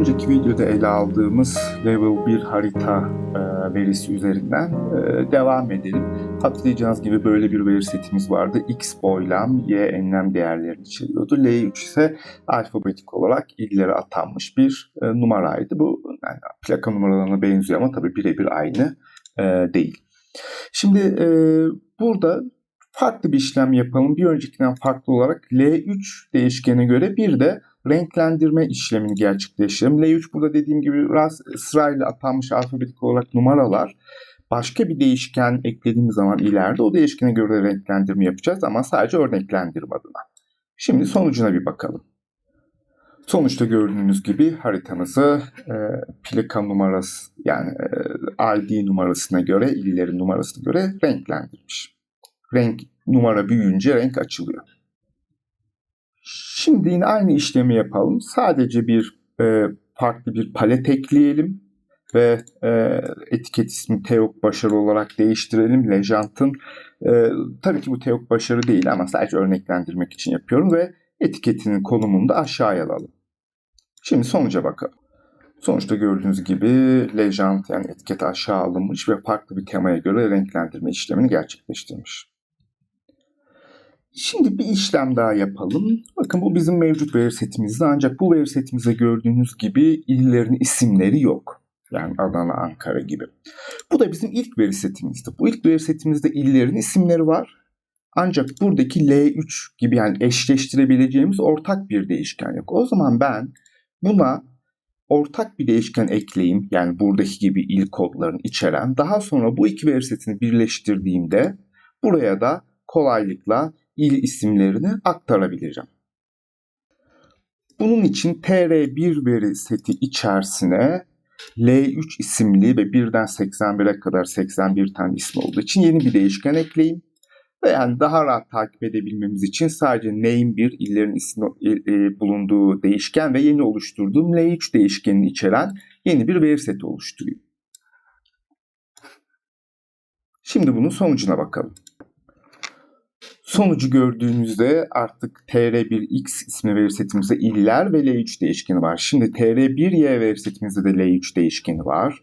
önceki videoda ele aldığımız Level 1 harita e, verisi üzerinden e, devam edelim. Hatırlayacağınız gibi böyle bir veri setimiz vardı. X boylam, Y enlem değerlerini içeriyordu. L3 ise alfabetik olarak illere atanmış bir e, numaraydı. Bu yani plaka numaralarına benziyor ama tabii birebir aynı e, değil. Şimdi e, burada farklı bir işlem yapalım. Bir öncekinden farklı olarak L3 değişkene göre bir de renklendirme işlemini gerçekleştirelim. L3 burada dediğim gibi biraz sırayla atanmış alfabetik olarak numaralar. Başka bir değişken eklediğimiz zaman ileride o değişkene göre renklendirme yapacağız ama sadece örneklendirme adına. Şimdi sonucuna bir bakalım. Sonuçta gördüğünüz gibi haritamızı e, plaka numarası yani e, ID numarasına göre, illerin numarasına göre renklendirmiş. Renk numara büyüyünce renk açılıyor. Şimdi yine aynı işlemi yapalım. Sadece bir e, farklı bir palet ekleyelim ve e, etiket ismi Teok Başarı olarak değiştirelim. Lejant'ın e, tabii ki bu Teok Başarı değil ama sadece örneklendirmek için yapıyorum ve etiketinin konumunu da aşağıya alalım. Şimdi sonuca bakalım. Sonuçta gördüğünüz gibi Legend yani etiket aşağı alınmış ve farklı bir temaya göre renklendirme işlemini gerçekleştirmiş. Şimdi bir işlem daha yapalım. Bakın bu bizim mevcut veri setimizde ancak bu veri setimizde gördüğünüz gibi illerin isimleri yok. Yani Adana, Ankara gibi. Bu da bizim ilk veri setimizdi. Bu ilk veri setimizde illerin isimleri var. Ancak buradaki L3 gibi yani eşleştirebileceğimiz ortak bir değişken yok. O zaman ben buna ortak bir değişken ekleyeyim. Yani buradaki gibi il kodlarını içeren. Daha sonra bu iki veri setini birleştirdiğimde buraya da kolaylıkla il isimlerini aktarabileceğim. Bunun için tr1 veri seti içerisine L3 isimli ve 1'den 81'e kadar 81 tane isim olduğu için yeni bir değişken ekleyeyim. Ve yani daha rahat takip edebilmemiz için sadece name 1 illerin ismi e, e, bulunduğu değişken ve yeni oluşturduğum L3 değişkenini içeren yeni bir veri seti oluşturayım. Şimdi bunun sonucuna bakalım. Sonucu gördüğünüzde artık tr1x ismi veri setimizde iller ve L3 değişkeni var. Şimdi tr1y veri setimizde de L3 değişkeni var.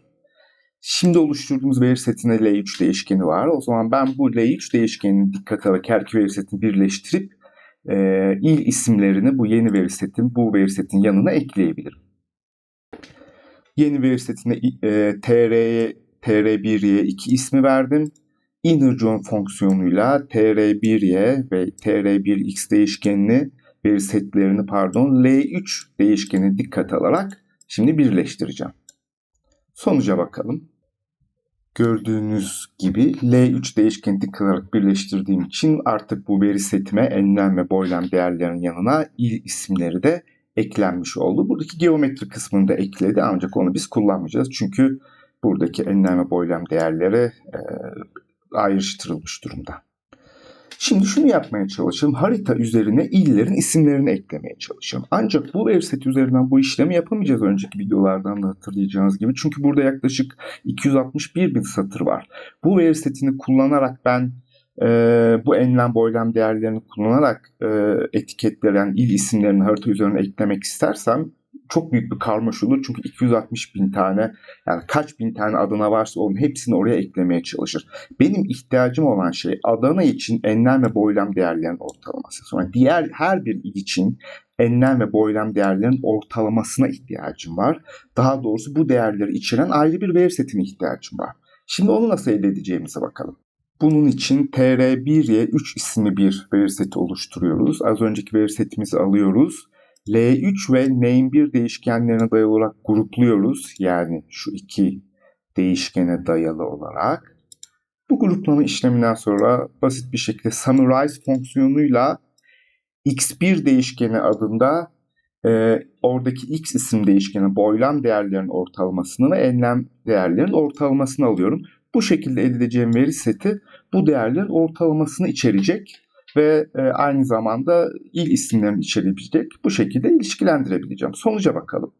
Şimdi oluşturduğumuz veri setinde L3 değişkeni var. O zaman ben bu L3 değişkenini dikkat alarak her iki veri setini birleştirip e, il isimlerini bu yeni veri setin, bu veri setin yanına ekleyebilirim. Yeni veri setine e, tr'ye tr1'ye 2 ismi verdim. Inner fonksiyonuyla tr1y ve tr1x değişkenini veri setlerini pardon L3 değişkeni dikkat alarak şimdi birleştireceğim. Sonuca bakalım. Gördüğünüz gibi L3 değişkeni dikkat alarak birleştirdiğim için artık bu veri setime enlem ve boylam değerlerinin yanına il isimleri de eklenmiş oldu. Buradaki geometri kısmını da ekledi ancak onu biz kullanmayacağız. Çünkü buradaki enlem ve boylam değerleri e, ayrıştırılmış durumda. Şimdi şunu yapmaya çalışalım. Harita üzerine illerin isimlerini eklemeye çalışalım. Ancak bu veri seti üzerinden bu işlemi yapamayacağız önceki videolardan da hatırlayacağınız gibi. Çünkü burada yaklaşık 261 bin satır var. Bu veri setini kullanarak ben e, bu enlem boylam değerlerini kullanarak e, etiketleyen il isimlerini harita üzerine eklemek istersem çok büyük bir karmaşa olur. Çünkü 260 bin tane yani kaç bin tane Adana varsa onun hepsini oraya eklemeye çalışır. Benim ihtiyacım olan şey Adana için enlem ve boylam değerlerinin ortalaması. Sonra diğer her bir il için enlem ve boylam değerlerinin ortalamasına ihtiyacım var. Daha doğrusu bu değerleri içeren ayrı bir veri setine ihtiyacım var. Şimdi onu nasıl elde edeceğimize bakalım. Bunun için tr1'ye 3 isimli bir veri seti oluşturuyoruz. Az önceki veri setimizi alıyoruz L3 ve name1 değişkenlerine dayalı olarak grupluyoruz. Yani şu iki değişkene dayalı olarak. Bu gruplama işleminden sonra basit bir şekilde summarize fonksiyonuyla x1 değişkeni adında e, oradaki x isim değişkeni boylam değerlerinin ortalamasını ve enlem değerlerinin ortalamasını alıyorum. Bu şekilde elde edeceğim veri seti bu değerlerin ortalamasını içerecek ve e, aynı zamanda il isimlerini içerebilecek. Bu şekilde ilişkilendirebileceğim. Sonuca bakalım.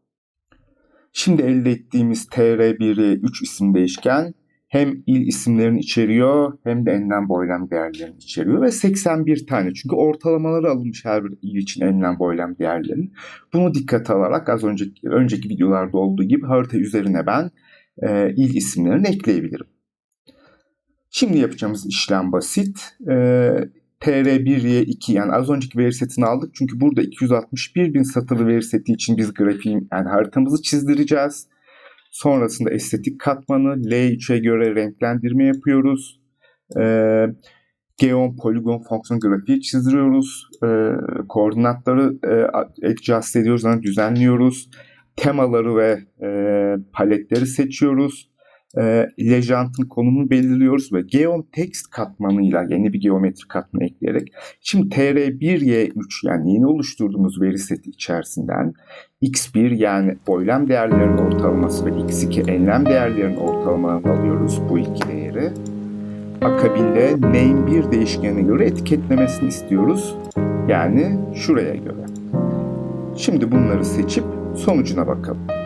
Şimdi elde ettiğimiz tr1'i 3 isim değişken hem il isimlerini içeriyor hem de enlem boylam değerlerini içeriyor ve 81 tane. Çünkü ortalamaları alınmış her bir il için enlem boylam değerlerinin. Bunu dikkate alarak az önceki, önceki videolarda olduğu gibi harita üzerine ben e, il isimlerini ekleyebilirim. Şimdi yapacağımız işlem basit. E, TR1Y2 yani az önceki veri setini aldık. Çünkü burada 261 bin satırlı veri seti için biz grafiği yani haritamızı çizdireceğiz. Sonrasında estetik katmanı L3'e göre renklendirme yapıyoruz. Ee, geon, poligon, fonksiyon grafiği çizdiriyoruz. Ee, koordinatları e, adjust ediyoruz, yani düzenliyoruz. Temaları ve e, paletleri seçiyoruz. E, Legent'ın konumunu belirliyoruz ve geom text katmanıyla yeni bir geometri katmanı ekleyerek şimdi TR1Y3 yani yeni oluşturduğumuz veri seti içerisinden x1 yani boylam değerlerinin ortalaması ve x2 enlem değerlerinin ortalamalarını alıyoruz bu iki değeri. Akabinde name1 değişkenine göre etiketlemesini istiyoruz. Yani şuraya göre. Şimdi bunları seçip sonucuna bakalım.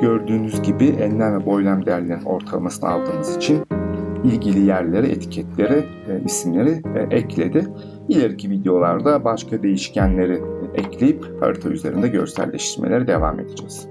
Gördüğünüz gibi enlem ve boylam değerlerinin ortalamasını aldığımız için ilgili yerlere etiketlere, e, isimleri e, ekledi. İleriki videolarda başka değişkenleri ekleyip harita üzerinde görselleştirmelere devam edeceğiz.